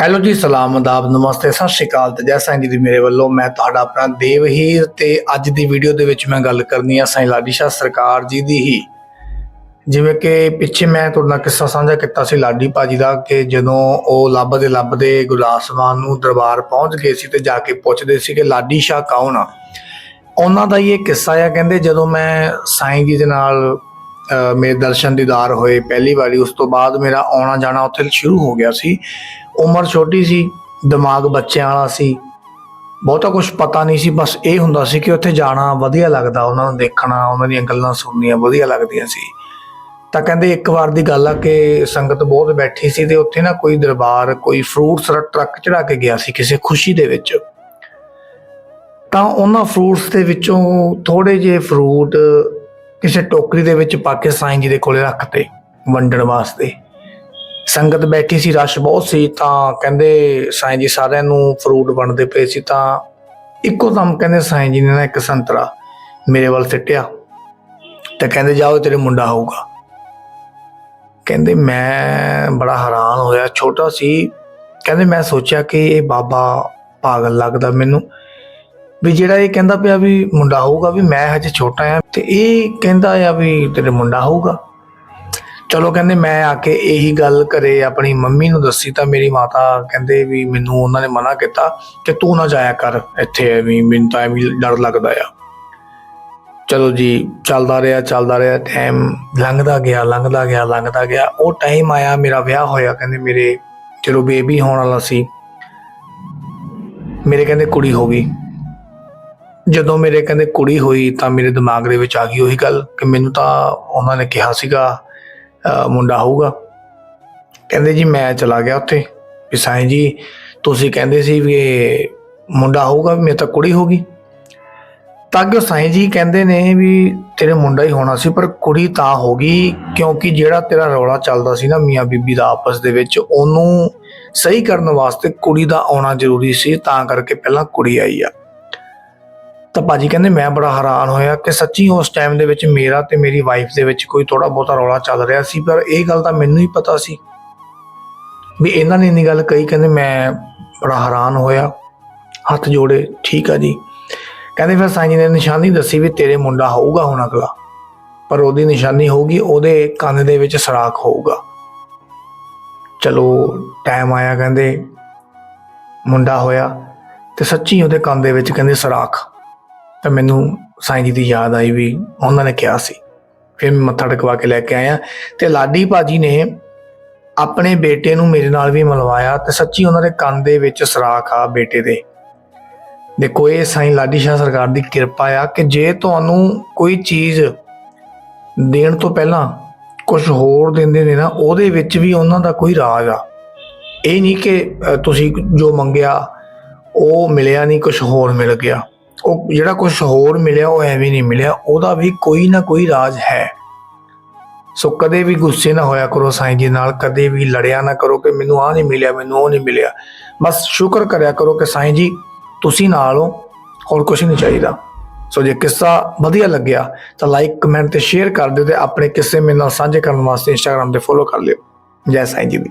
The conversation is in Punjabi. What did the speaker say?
ਹੈਲੋ ਜੀ, ਸਲਾਮ ਆਦਾਬ ਨਮਸਤੇ, ਸਤਿ ਸ਼੍ਰੀ ਅਕਾਲ ਤੇ ਜੈ ਸਾਈਂ ਜੀ ਦੀ ਮੇਰੇ ਵੱਲੋਂ ਮੈਂ ਤੁਹਾਡਾ ਆਪਣਾ ਦੇਵਹੀਰ ਤੇ ਅੱਜ ਦੀ ਵੀਡੀਓ ਦੇ ਵਿੱਚ ਮੈਂ ਗੱਲ ਕਰਨੀ ਆ ਸਾਈਂ ਲਾਡੀ ਸ਼ਾਹ ਸਰਕਾਰ ਜੀ ਦੀ ਹੀ। ਜਿਵੇਂ ਕਿ ਪਿੱਛੇ ਮੈਂ ਤੁਹਾਡੇ ਨਾਲ ਕਿੱਸਾ ਸਾਂਝਾ ਕੀਤਾ ਸੀ ਲਾਡੀ ਭਾਜੀ ਦਾ ਕਿ ਜਦੋਂ ਉਹ ਲੱਭਦੇ ਲੱਭਦੇ ਗੁਲਾਸਮਾਨ ਨੂੰ ਦਰਬਾਰ ਪਹੁੰਚ ਗਏ ਸੀ ਤੇ ਜਾ ਕੇ ਪੁੱਛਦੇ ਸੀ ਕਿ ਲਾਡੀ ਸ਼ਾਹ ਕੌਣ ਆ? ਉਹਨਾਂ ਦਾ ਹੀ ਇਹ ਕਿੱਸਾ ਆ, ਕਹਿੰਦੇ ਜਦੋਂ ਮੈਂ ਸਾਈਂ ਜੀ ਦੇ ਨਾਲ ਮੇਰੇ ਦਰਸ਼ਨ ਦੀਦਾਰ ਹੋਏ ਪਹਿਲੀ ਵਾਰੀ, ਉਸ ਤੋਂ ਬਾਅਦ ਮੇਰਾ ਆਉਣਾ ਜਾਣਾ ਉੱਥੇ ਸ਼ੁਰੂ ਹੋ ਗਿਆ ਸੀ। ਉਮਰ ਛੋਟੀ ਸੀ, ਦਿਮਾਗ ਬੱਚਿਆਂ ਵਾਲਾ ਸੀ। ਬਹੁਤਾ ਕੁਝ ਪਤਾ ਨਹੀਂ ਸੀ, ਬਸ ਇਹ ਹੁੰਦਾ ਸੀ ਕਿ ਉੱਥੇ ਜਾਣਾ ਵਧੀਆ ਲੱਗਦਾ, ਉਹਨਾਂ ਨੂੰ ਦੇਖਣਾ, ਉਹਨਾਂ ਦੀਆਂ ਗੱਲਾਂ ਸੁਣਨੀਆਂ ਵਧੀਆ ਲੱਗਦੀਆਂ ਸੀ। ਤਾਂ ਕਹਿੰਦੇ ਇੱਕ ਵਾਰ ਦੀ ਗੱਲ ਆ ਕਿ ਸੰਗਤ ਬਹੁਤ ਬੈਠੀ ਸੀ ਤੇ ਉੱਥੇ ਨਾ ਕੋਈ ਦਰਬਾਰ, ਕੋਈ ਫਰੂਟਸ ਦਾ ਟਰੱਕ ਚੜਾ ਕੇ ਗਿਆ ਸੀ ਕਿਸੇ ਖੁਸ਼ੀ ਦੇ ਵਿੱਚ। ਤਾਂ ਉਹਨਾਂ ਫਰੂਟਸ ਦੇ ਵਿੱਚੋਂ ਥੋੜੇ ਜਿਹੇ ਫਰੂਟ ਕਿਸੇ ਟੋਕਰੀ ਦੇ ਵਿੱਚ ਪਾ ਕੇ ਸਾਈਂ ਜੀ ਦੇ ਕੋਲੇ ਰੱਖਤੇ ਵੰਡਣ ਵਾਸਤੇ। ਸੰਗਤ ਬੈਠੀ ਸੀ, ਰਸ਼ ਬਹੁਤ ਸੀ, ਤਾਂ ਕਹਿੰਦੇ ਸਾਈਂ ਜੀ ਸਾਰਿਆਂ ਨੂੰ ਫਰੂਟ ਵੰਡਦੇ ਪਏ ਸੀ, ਤਾਂ ਇੱਕੋ ਦਮ ਕਹਿੰਦੇ ਸਾਈਂ ਜੀ ਨੇ ਨਾ ਇੱਕ ਸੰਤਰਾ ਮੇਰੇ ਵੱਲ ਸਿੱਟਿਆ। ਤੇ ਕਹਿੰਦੇ, ਜਾਓ, ਤੇਰੇ ਮੁੰਡਾ ਹੋਊਗਾ ਕਹਿੰਦੇ, ਮੈਂ ਬੜਾ ਹੈਰਾਨ ਹੋਇਆ, ਛੋਟਾ ਸੀ। ਕਹਿੰਦੇ, ਮੈਂ ਸੋਚਿਆ ਕਿ ਇਹ ਬਾਬਾ ਪਾਗਲ ਲੱਗਦਾ ਮੈਨੂੰ। ਵੀ ਜਿਹੜਾ ਇਹ ਕਹਿੰਦਾ ਪਿਆ ਵੀ ਮੁੰਡਾ ਹੋਊਗਾ ਵੀ ਮੈਂ ਹਜੇ ਛੋਟਾ ਆ ਤੇ ਇਹ ਕਹਿੰਦਾ ਆ ਵੀ ਤੇਰੇ ਮੁੰਡਾ ਹੋਊਗਾ। ਚਲੋ ਕਹਿੰਦੇ ਮੈਂ ਆ ਕੇ ਇਹੀ ਗੱਲ ਘਰੇ ਆਪਣੀ ਮੰਮੀ ਨੂੰ ਦੱਸੀ ਤਾਂ ਮੇਰੀ ਮਾਤਾ ਕਹਿੰਦੇ ਵੀ ਮੈਨੂੰ ਉਹਨਾਂ ਨੇ ਮਨਾ ਕੀਤਾ ਕਿ ਤੂੰ ਨਾ ਜਾਇਆ ਕਰ ਇੱਥੇ ਐਵੇਂ ਮੈਨੂੰ ਤਾਂ ਐਵੇਂ ਡਰ ਲੱਗਦਾ ਆ। ਚਲੋ ਜੀ, ਚੱਲਦਾ ਰਿਹਾ ਚੱਲਦਾ ਰਿਹਾ ਟਾਈਮ ਲੰਘਦਾ ਗਿਆ ਲੰਘਦਾ ਗਿਆ ਲੰਘਦਾ ਗਿਆ। ਉਹ ਟਾਈਮ ਆਇਆ, ਮੇਰਾ ਵਿਆਹ ਹੋਇਆ, ਕਹਿੰਦੇ ਮੇਰੇ ਚਲੋ ਬੇਬੀ ਹੋਣ ਵਾਲਾ ਸੀ, ਮੇਰੇ ਕਹਿੰਦੇ ਕੁੜੀ ਹੋ ਗਈ। ਜਦੋਂ ਮੇਰੇ ਕਹਿੰਦੇ ਕੁੜੀ ਹੋਈ ਤਾਂ ਮੇਰੇ ਦਿਮਾਗ ਦੇ ਵਿੱਚ ਆ ਗਈ ਉਹੀ ਗੱਲ ਕਿ ਮੈਨੂੰ ਤਾਂ ਉਹਨਾਂ ਨੇ ਕਿਹਾ ਸੀਗਾ ਮੁੰਡਾ ਹੋਊਗਾ। ਕਹਿੰਦੇ ਜੀ ਮੈਂ ਚਲਾ ਗਿਆ ਉੱਥੇ। ਵੀ ਸਾਈਂ ਜੀ, ਤੁਸੀਂ ਕਹਿੰਦੇ ਸੀ ਵੀ ਇਹ ਮੁੰਡਾ ਹੋਊਗਾ, ਵੀ ਮੇਰੇ ਤਾਂ ਕੁੜੀ ਹੋ ਗਈ। ਤਾਂ ਕਿ ਸਾਈਂ ਜੀ ਕਹਿੰਦੇ ਨੇ ਵੀ ਤੇਰੇ ਮੁੰਡਾ ਹੀ ਹੋਣਾ ਸੀ, ਪਰ ਕੁੜੀ ਤਾਂ ਹੋ ਗਈ ਕਿਉਂਕਿ ਜਿਹੜਾ ਤੇਰਾ ਰੌਲਾ ਚੱਲਦਾ ਸੀ ਨਾ ਮੀਆਂ ਬੀਬੀ ਦਾ ਆਪਸ ਦੇ ਵਿੱਚ, ਉਹਨੂੰ ਸਹੀ ਕਰਨ ਵਾਸਤੇ ਕੁੜੀ ਦਾ ਆਉਣਾ ਜ਼ਰੂਰੀ ਸੀ, ਤਾਂ ਕਰਕੇ ਪਹਿਲਾਂ ਕੁੜੀ ਆਈ ਆ। ਤਾਂ ਭਾਜੀ ਕਹਿੰਦੇ ਮੈਂ ਬੜਾ ਹੈਰਾਨ ਹੋਇਆ ਕਿ ਸੱਚੀ ਉਸ ਟਾਈਮ ਦੇ ਵਿੱਚ ਮੇਰਾ ਤੇ ਮੇਰੀ ਵਾਈਫ ਦੇ ਵਿੱਚ ਕੋਈ ਥੋੜਾ ਬਹੁਤਾ ਰੌਲਾ ਚੱਲ ਰਿਹਾ ਸੀ, ਪਰ ਇਹ ਗੱਲ ਤਾਂ ਮੈਨੂੰ ਹੀ ਪਤਾ ਸੀ ਵੀ ਇਹਨਾਂ ਨੇ ਇੰਨੀ ਗੱਲ ਕਹੀ, ਕਹਿੰਦੇ ਮੈਂ ਬੜਾ ਹੈਰਾਨ ਹੋਇਆ, ਹੱਥ ਜੋੜੇ, ਠੀਕ ਆ ਜੀ। ਕਹਿੰਦੇ ਫਿਰ ਸਾਈਂ ਜੀ ਨੇ ਨਿਸ਼ਾਨੀ ਦੱਸੀ ਵੀ ਤੇਰੇ ਮੁੰਡਾ ਹੋਊਗਾ ਹੁਣ ਅਗਲਾ, ਪਰ ਉਹਦੀ ਨਿਸ਼ਾਨੀ ਹੋਊਗੀ, ਉਹਦੇ ਕੰਨ ਦੇ ਵਿੱਚ ਸਰਾਖ ਹੋਊਗਾ। ਚਲੋ ਟਾਈਮ ਆਇਆ ਕਹਿੰਦੇ, ਮੁੰਡਾ ਹੋਇਆ ਤੇ ਸੱਚੀ ਉਹਦੇ ਕੰਨ ਦੇ ਵਿੱਚ ਕਹਿੰਦੇ ਸਰਾਖ। ਤਾਂ ਮੈਨੂੰ ਸਾਈਂ ਜੀ ਦੀ ਯਾਦ ਆਈ ਵੀ ਉਹਨਾਂ ਨੇ ਕਿਹਾ ਸੀ। ਫਿਰ ਮੈਂ ਮੱਥਾ ਟਕਵਾ ਕੇ ਲੈ ਕੇ ਆਇਆ ਤੇ ਲਾਡੀ ਭਾਜੀ ਨੇ ਆਪਣੇ ਬੇਟੇ ਨੂੰ ਮੇਰੇ ਨਾਲ ਵੀ ਮਿਲਵਾਇਆ ਤੇ ਸੱਚੀ ਉਹਨਾਂ ਦੇ ਕੰਨ ਦੇ ਵਿੱਚ ਸਰਾਖ ਆ ਬੇਟੇ ਦੇ। ਦੇਖੋ, ਇਹ ਸਾਈਂ ਲਾਡੀ ਸ਼ਾਹ ਸਰਕਾਰ ਦੀ ਕਿਰਪਾ ਆ ਕਿ ਜੇ ਤੁਹਾਨੂੰ ਕੋਈ ਚੀਜ਼ ਦੇਣ ਤੋਂ ਪਹਿਲਾਂ ਕੁਝ ਹੋਰ ਦਿੰਦੇ ਨੇ ਨਾ, ਉਹਦੇ ਵਿੱਚ ਵੀ ਉਹਨਾਂ ਦਾ ਕੋਈ ਰਾਜ ਆ। ਇਹ ਨਹੀਂ ਕਿ ਤੁਸੀਂ ਜੋ ਮੰਗਿਆ, ਉਹ ਮਿਲਿਆ ਨਹੀਂ ਕੁਝ ਹੋਰ ਮਿਲ ਗਿਆ। ਉਹ ਜਿਹੜਾ ਕੁਝ ਹੋਰ ਮਿਲਿਆ, ਉਹ ਐਵੇਂ ਨਹੀਂ ਮਿਲਿਆ। ਉਹਦਾ ਵੀ ਕੋਈ ਨਾ ਕੋਈ ਰਾਜ ਹੈ। ਸੋ ਕਦੇ ਵੀ ਗੁੱਸੇ ਨਾ ਹੋਇਆ ਕਰੋ ਸਾਈਂ ਜੀ ਨਾਲ, ਕਦੇ ਵੀ ਲੜਿਆ ਨਾ ਕਰੋ ਕਿ ਮੈਨੂੰ ਆ ਨਹੀਂ ਮਿਲਿਆ, ਮੈਨੂੰ ਉਹ ਨਹੀਂ ਮਿਲਿਆ। ਬਸ ਸ਼ੁਕਰ ਕਰਿਆ ਕਰੋ ਕਿ ਸਾਈਂ ਜੀ, ਤੁਸੀਂ ਨਾਲ ਹੋ, ਹੋਰ ਕੁਝ ਨਹੀਂ ਚਾਹੀਦਾ। ਸੋ ਜੇ ਕਿੱਸਾ ਵਧੀਆ ਲੱਗਿਆ, ਤਾਂ ਲਾਈਕ ਕਮੈਂਟ ਤੇ ਸ਼ੇਅਰ ਕਰ ਦਿਓ ਤੇ ਆਪਣੇ ਕਿੱਸੇ ਮੇਰੇ ਨਾਲ ਸਾਂਝੇ ਕਰਨ ਵਾਸਤੇ ਇੰਸਟਾਗ੍ਰam ਤੇ ਫੋਲੋ ਕਰ ਲਿਓ। ਜੈ ਸਾਈਂ ਜੀ ਦੀ।